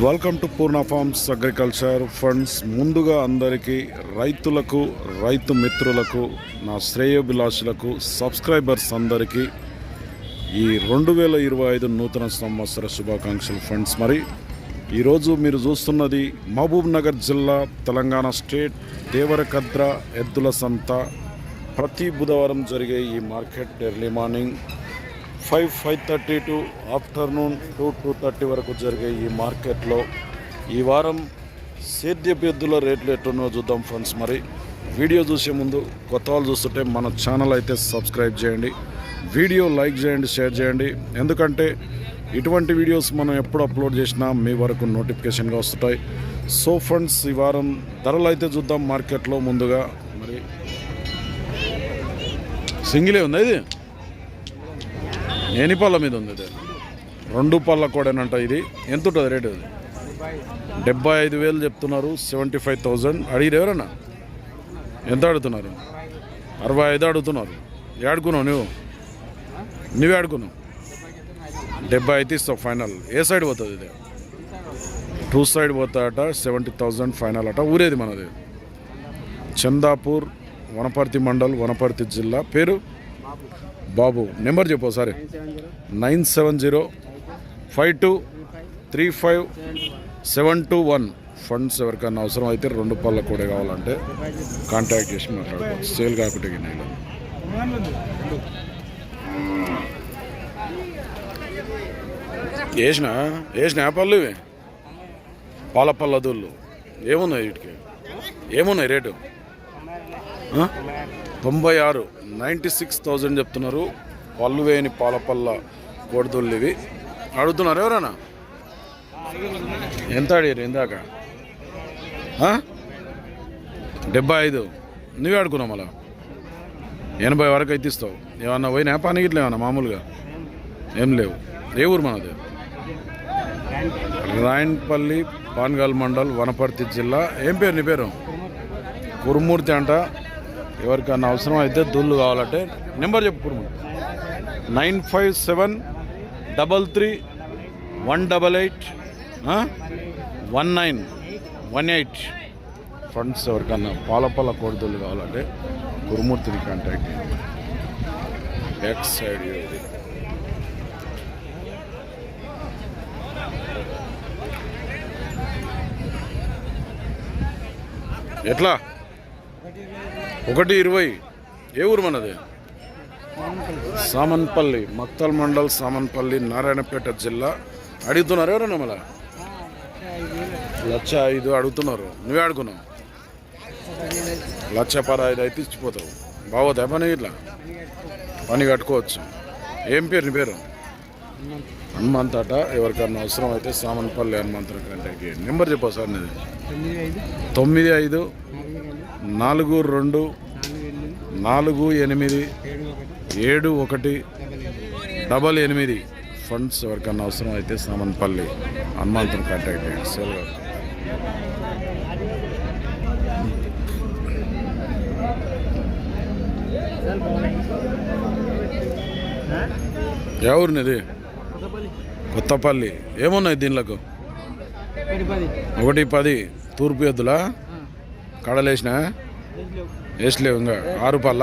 Welcome to Purna farms agriculture funds ముందుగా అందరికీ రైతులకు రైతు మిత్రులకు నా శ్రేయోభిలాషులకు సబ్స్క్రైబర్స్ అందరికీ ఈ రెండు వేల ఇరవై ఐదు నూతన సంవత్సర శుభాకాంక్షలు ఫండ్స్ మరి ఈరోజు మీరు చూస్తున్నది మహబూబ్ నగర్ జిల్లా తెలంగాణ స్టేట్ దేవరకద్ర ఎద్దుల సంత. ప్రతి బుధవారం జరిగే ఈ market early morning five five thirty to afternoon two two thirty వరకు జరిగే ఈ మార్కెట్లో ఈ వారం సేద్యపు ఎద్దుల రేట్లు ఎట్టున్నాయో చూద్దాం ఫ్రెండ్స్ మరి. వీడియో చూసే ముందు కొత్త వాళ్ళు చూస్తుంటే మన ఛానల్ అయితే సబ్స్క్రైబ్ చేయండి. వీడియో లైక్ చేయండి షేర్ చేయండి. ఎందుకంటే ఇటువంటి వీడియోస్ మనం ఎప్పుడు అప్లోడ్ చేసినా మీ వరకు నోటిఫికేషన్గా వస్తుంటాయి సో ఫ్రెండ్స్ ఈ వారం ధరలు అయితే చూద్దాం మార్కెట్లో ముందుగా. మరి సింగిలే ఉందా ఇది? ఎన్ని పళ్ళ మీద ఉంది ఇది? రెండు పళ్ళ కూడానంట ఇది. ఎంత ఉంటుంది రేటు ఇది? డెబ్బై ఐదు వేలు చెప్తున్నారు సెవెంటీ ఫైవ్ థౌజండ్. అడిగిరు ఎవరన్నా? ఎంత అడుగుతున్నారు? అరవై ఐదు అడుగుతున్నారు. ఏడుకున్నావు నువ్వు? నువ్వే ఆడుకున్నావు డెబ్బై అయితే ఇస్తావు ఫైనల్. ఏ సైడ్ పోతుంది ఇది? టూ సైడ్ పోతాడట సెవెంటీ థౌజండ్ ఫైనల్ అట. ఊరేది మనది? చందాపూర్ వనపర్తి మండల్ వనపర్తి జిల్లా. పేరు? బాబు నెంబర్ చెప్పు ఒకసారి. Nine seven zero five two three five seven two one. Funds ఎవరికైనా అవసరం అయితే రెండు పళ్ళ కూడా కావాలంటే కాంటాక్ట్ చేసి మాట్లాడుకోవచ్చు సేల్ కాకుండా నేను వేసిన వేసిన పళ్ళు ఇవి? పాల పళ్ళ దూళ్ళు ఏమున్నాయి వీటికి? ఏమున్నాయి రేటు? తొంభై ఆరు నైంటీ సిక్స్ థౌజండ్ చెప్తున్నారు. పళ్ళు వేయని పాల పళ్ళ కోడిదొల్లు ఇవి. అడుగుతున్నారు ఎవరన్నా ఎంత అడిగారు ఇందాక? డెబ్బై ఐదు. నువ్వే అడుకున్నావు మళ్ళా? ఎనభై వరకు అయితే ఇస్తావు. ఏమన్నా పోయినా? పని గిట్ల ఏమన్నా మామూలుగా? ఏం లేవు. ఏ ఊరు మనది? రాయన్పల్లి పాన్గాల్ మండల్ వనపర్తి జిల్లా. ఏం పేరు నీ పేరు? కురుమూర్తి అంట. ఎవరికన్నా అవసరం అయితే దుల్లు కావాలంటే నెంబర్ చెప్పు nine five seven double three one double eight one nine one eight. Friends ఎవరికన్నా పాలపల్ల కోడిదొల్లు కావాలంటే గురుమూర్తిని కాంటాక్ట్ ఎక్స్ సైడ్ ఎట్లా? ఒకటి ఇరవై. ఏ ఊరు మనది? సామన్పల్లి. మక్తల్ మండల్ సామన్పల్లి నారాయణపేట జిల్లా. అడుగుతున్నారు ఎవరన్నా మళ్ళా? లక్ష ఐదు అడుగుతున్నారు. నువ్వే అడుగున్నావు. లక్ష పదహైదు అయితే ఇచ్చిపోతావు. బాగోదా పని ఇట్లా? పని కట్టుకోవచ్చు. ఏం పేరు నీ పేరు? హనుమంత్ అట ఎవరికన్నా అవసరం అయితే సామన్పల్లి హనుమంతుల కంటే నెంబర్ చెప్పు సార్ నీది. తొమ్మిది ఐదు. నాలుగు రెండు నాలుగు ఎనిమిది ఏడు ఒకటి డబల్ ఎనిమిది. ఫండ్స్ ఎవరికన్నా అవసరం అయితే సామన్పల్లి హనుమంతుని కాంటాక్ట్ చేయండి. సేల్ కొత్తపల్లి. ఏమున్నాయి దీనిలకు? ఒకటి పది ఒకటి పది. తూర్పు ఎద్దులా? కడలేసిన? వేసలేవు ఇంకా. ఆరు పల్ల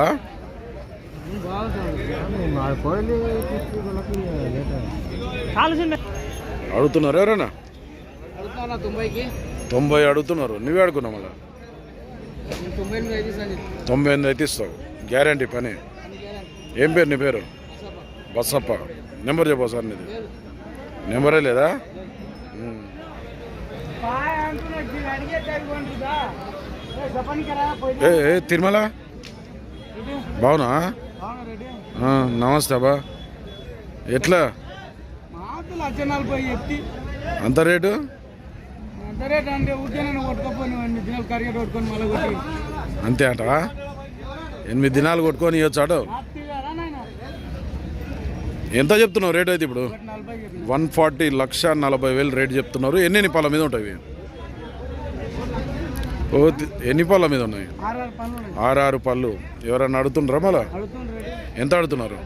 అడుగుతున్నారు ఎవరైనా? తొంభై అడుగుతున్నారు. నువ్వే అడుగున్నావు మళ్ళా? తొంభై ఎనిమిది అయితే ఇస్తావు. గ్యారంటీ పని. ఏం పేరు నీ పేరు? బస్సప్ప నెంబర్ చెప్పు సార్ నీది. నెంబరే లేదా? ఏ తిరుమల? బావునా? ఆ, నమస్తే అబ్బా. ఎట్లా? అంత రేటు? రేట్ అంటే? ఎనిమిది దినాలు కొట్టుకొని అంతే ఇవ్వచ్చు ఎంత చెప్తున్నావు రేట్ అయితే ఇప్పుడు? వన్ ఫార్టీ లక్ష నలభై వేలు రేట్ చెప్తున్నారు. ఎన్ని పాల మీద ఉంటాయి? ఓ ఎన్ని పళ్ళ మీద ఉన్నాయి? ఆరు ఆరు పనులు ఉన్నాయి. ఆరు పళ్ళు. ఎవరన్నా అడుగుతుండ్రా మళ్ళా? ఎంత అడుగుతున్నారు?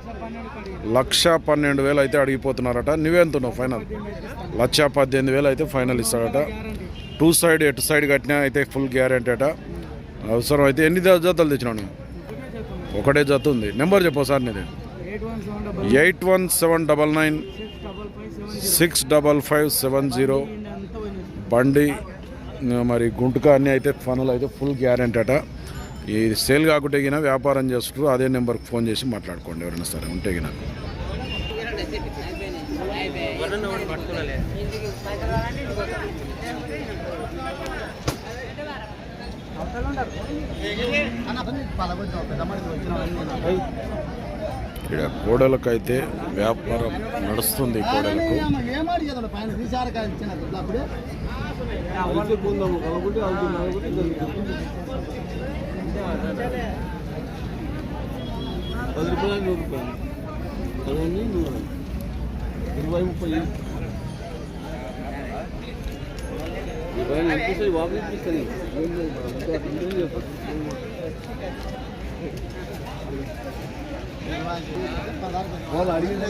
లక్ష పన్నెండు వేలు అయితే అడిగిపోతున్నారట. నువ్వెంతున్నావు ఫైనల్? లక్ష పద్దెనిమిది వేలు అయితే ఫైనల్ ఇస్తాడట. టూ సైడ్ ఎటు సైడ్ కట్టినా అయితే ఫుల్ గ్యారంటీ అట. అవసరం అయితే ఎన్ని జతలు తెచ్చినావు నువ్వు? ఒకటే జత ఉంది. నెంబర్ చెప్పు సార్ నీది. Eight one seven double nine six double five seven zero బండి మరి గుంటుక అన్నీ అయితే పనులు అయితే ఫుల్ గ్యారెంటీ అట. ఈ సేల్ కాకుంటే గిన వ్యాపారం చేస్తారు అదే నెంబర్కి ఫోన్ చేసి మాట్లాడుకోండి ఎవరైనా సరే ఉంటే గిన. ఇక్కడ కోడలకైతే అయితే వ్యాపారం నడుస్తుంది కోడలకు. పది రూపాయలు నూరు రూపాయలు అవన్నీ నూరు ఇరవై ముప్పై ఇరవై ఇప్పిస్తుంది వాపస్ ఇప్పిస్తుంది ఏం వాళ్ళు అడిగిన.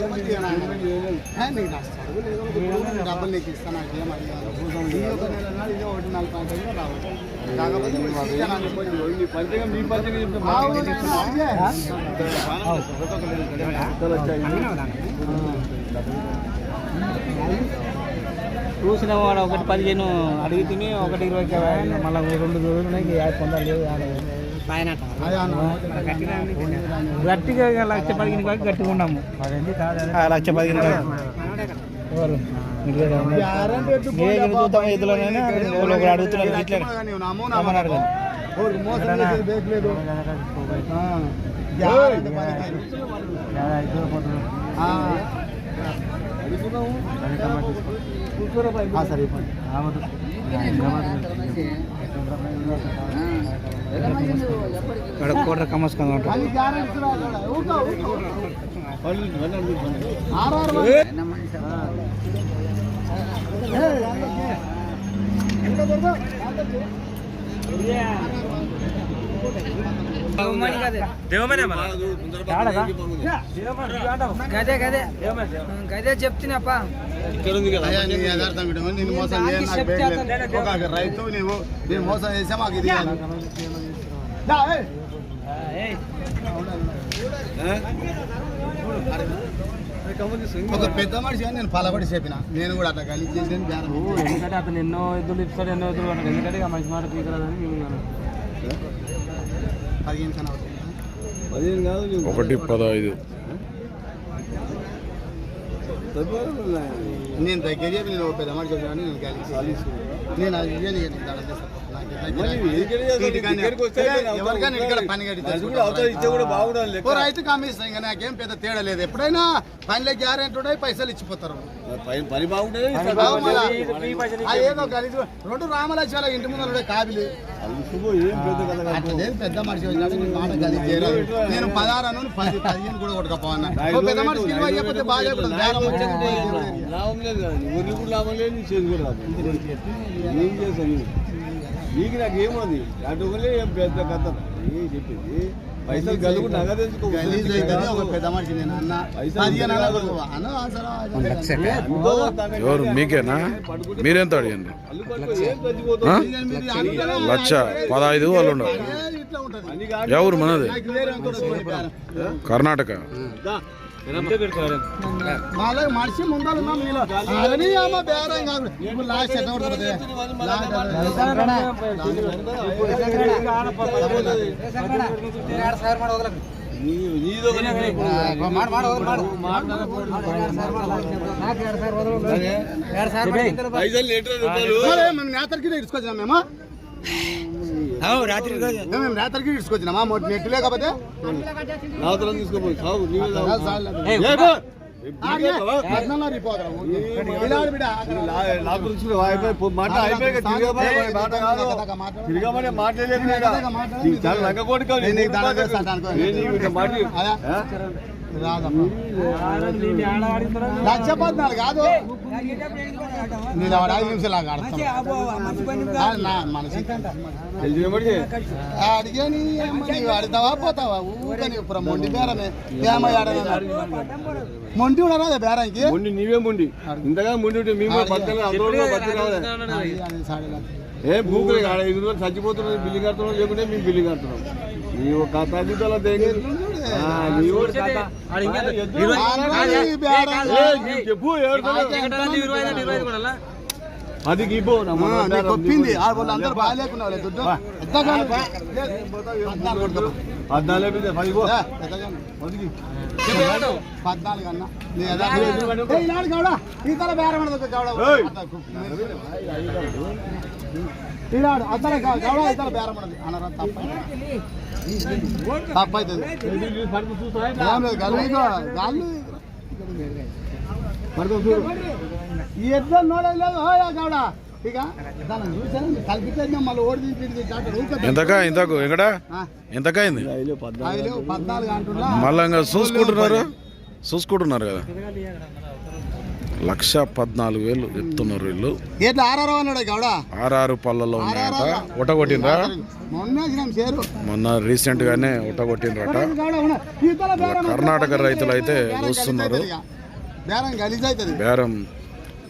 డబ్బులు నీకు ఇస్తాను నాకు ఏం అడిగాను ఇదే ఒకటి నాలుగు పాయింట్ ఐదు రావాలి కాకపోతే నువ్వు ఇప్పుడు అదే సీజన్ చెప్పండి. నువ్వు నీ పంచకం నీ పంచకం చెప్తే ఆ మాకు ఊరిలో తెలియదు. అడిగే. కొత్తలు వచ్చాయి. చూసిన వాడు ఒకటి పదిహేను అడుగుతుంది ఒకటి ఇరవై మళ్ళీ రెండు రోజులు యాభై పొందాలి లేదు. గట్టిగా లక్ష పదిహేను కాకి గట్టిగా ఉన్నాము. లక్ష పదిహేను చూద్దాం ఒకరు అడుగుతున్నారు సరే ఇవ్వండి. కోట కమ్మస్కంగా ఉంటుంది? గదే గదే చెప్తున్నాప్ప ఇక్కడ మోసం రైతు నీవు నేను మోసం చేసా మాకు ఇది. ఒక పెద్ద మనిషి నేను పలబడి చెప్పిన నేను కూడా అట్లా కలిసి చేసాను. ఎందుకంటే అతను ఎన్నో ఎద్దులు ఇస్తాడు ఎన్నో ఎద్దులు అంటాడు ఎందుకంటే ఇక మంచి మాట తీసుకురాదని మేము పదిహేను. పదిహేను కాదు. ఒకటి పదహైదు. నేను దగ్గర చెప్పి నేను ఒక పెద్ద మనిషి చెప్పిన నేను కలిసి నేను అది ఇయ్యను, ఇయ్యను, దండం చేస్తా. నాకు ఇట్లా మళ్ళీ గిరాకీ. ఇక్కడ చేస్తావు, వీటికని- ఇక్కడికి వస్తే ఏ, ఎవరికైనా ఇక్కడ పని కట్టి అది కూడా అవతల ఇస్తే కూడా బాగుండాలి లెక్క. ఓ రైతు కమ్మిస్తాం ఇంకా నాకేం పెద్ద తేడా లేదు ఎప్పుడైనా పనిలో గ్యారెంటీ ఉన్నాయి పైసలు ఇచ్చిపోతారు పని పని బాగుంటుంది బావు మళ్ళా. ఆ ఏదో గలీజు రెండు రామలక్ష్యాల ఇంటి ముందర ఉండే కాబిలి అది శుభ ఏం పెద్ద కథ కాదు. అట్లా లేదు పెద్ద మనిషి వచ్చినాడు నేను మాట గలీజ్ చేయలేదు నేను పదహారు అను పది పదిహేను కూడా కొట్టుకపోవన్నా ఓ పెద్ద మనిషి విలువ చెప్పితే బాగా లేదు. కదా ఊర్లు కూడా లాభం లేదు నీ చేతి కూడా లాభం ఏం చేస్తాను నీకు నాకు ఏముంది అటు ఒకలే ఏం పెద్ద కథ? ఏం చెప్పింది? పైసలు గలుగు ఎవరు? మీకేనా? మీరెంత అనుకునే లక్ష. పదహైదు వాళ్ళు కాదు ఎవరు మనది. కర్ణాటక. మాలో మనిషి ముందర ఉన్నాం మీలో అదని అమ్మ బేరం కాదు ఇప్పుడు లాస్ట్ ఎట్లా ఉంటుంది నీ నీదో ఒకటి పైసలు లీటర్ రూపాయలు మేము నేతరికి ఇడుచుకొచ్చినాం మేము? రాత్రి మేము నేతరికి ఇడుచుకొచ్చినామా నెట్ లేకపోతే నాతరం తీసుకోపోయి అయిపోయాక తిరగమని మాట కాదు తిరగమని మాట్లాడలేదు నీకు. లక్ష పద్నాలుగు కాదు నేను ఆవిడ ఐదు నిమిషాలు లాగా ఆడతాను అడిగాని అడుగుతావా పోతావా ఊరికని ఇప్పుడు మొండి బేరమే ఏమై ఆడనా మొండి ఉండరా అదే బేరానికి మొండి నీవే మొండి ఇంతగా మొండి మేము ఏ భూకులే కాడ ఐదు రోజులు చచ్చిపోతున్నది బిల్లు కడుతున్నాం లేకుంటే మేము బిల్లు కడుతున్నాం దేని నీవు కథ ఏ, నీవు చెప్పు? అది ఇవ్వు నా మొన్న కొప్పింది ఆ వాళ్ళు అందరూ బాగాలేకున్నావు దుడ్డు. పద్నాలుగు. పద్నాలుగు అన్న. ఈనాడు గౌడ. ఈ తల బేరం ఏయ్. ఈనాడు అతల గౌడ ఈ తల బేరం అనరా తప్ప. తప్ప అవుతుంది పడుకో చూస్తావా? ఏం లేదు గల్లు ఇగో గల్లు పడుకో చూడు. ఈ ఎద్దు నోడలేదు ఓయా గౌడ. ఇక దాన్ని చూసాను కల్పితే మళ్ళీ ఓడి తీపి డాక్టర్ ఎంతకా ఇంతకు ఎక్కడా ఎంతకైంది? మళ్ళా ఇంకా చూసుకుంటున్నారు. చూసుకుంటున్నారు కదా. లక్ష పద్నాలుగు వేలు చెప్తున్నారు వీళ్ళు. ఆర్ఆర్ పళ్ళలో ఉన్నాయట. ఒటగొట్టినరా మొన్న రీసెంట్ గానే ఒటగొట్టినరట బేరం కర్ణాటక రైతులు అయితే చూస్తున్నారు. బేరం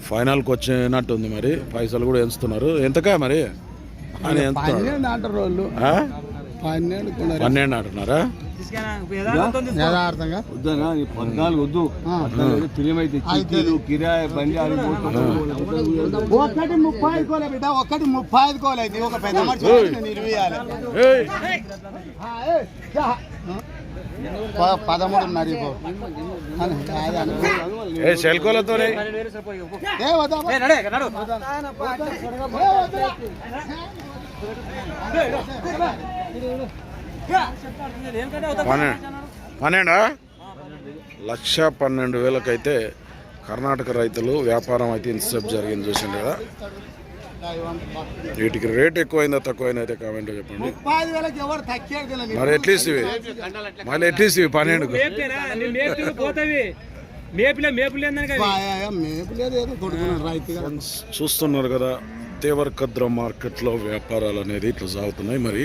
ఫైనల్కి వచ్చినట్టుంది మరి. పైసలు కూడా ఎంచుతున్నారు. ఎంతకా మరి? అని. పన్నెండు అంటున్నారా? యథార్థంగా వద్దనా నీ పద్నాలుగు వద్దు. పిల్లమైతే చిక్కీలు కిరాయి బండి అది ఒక్కటి ముప్పై ఐదు కోలే బిడ్డ ఒక్కటి ముప్పై ఐదు కోలే. ఒక పెద్ద పదమూడున్నర అను. ఏ పన్నెండా. లక్ష పన్నెండు వేలకైతే కర్ణాటక రైతులు వ్యాపారం అయితే ఇంతసేపు జరిగింది చూసింది కదా. వీటికి రేట్ ఎక్కువైందా తక్కువైనా అయితే కామెంట్ చెప్పండి. మరి ఎట్లీస్ట్ ఇవి? మళ్ళీ ఎట్లీస్ట్ ఇవి పన్నెండుకు? చూస్తున్నారు కదా దేవరకద్ర మార్కెట్లో వ్యాపారాలు అనేది ఇట్లా సాగుతున్నాయి. మరి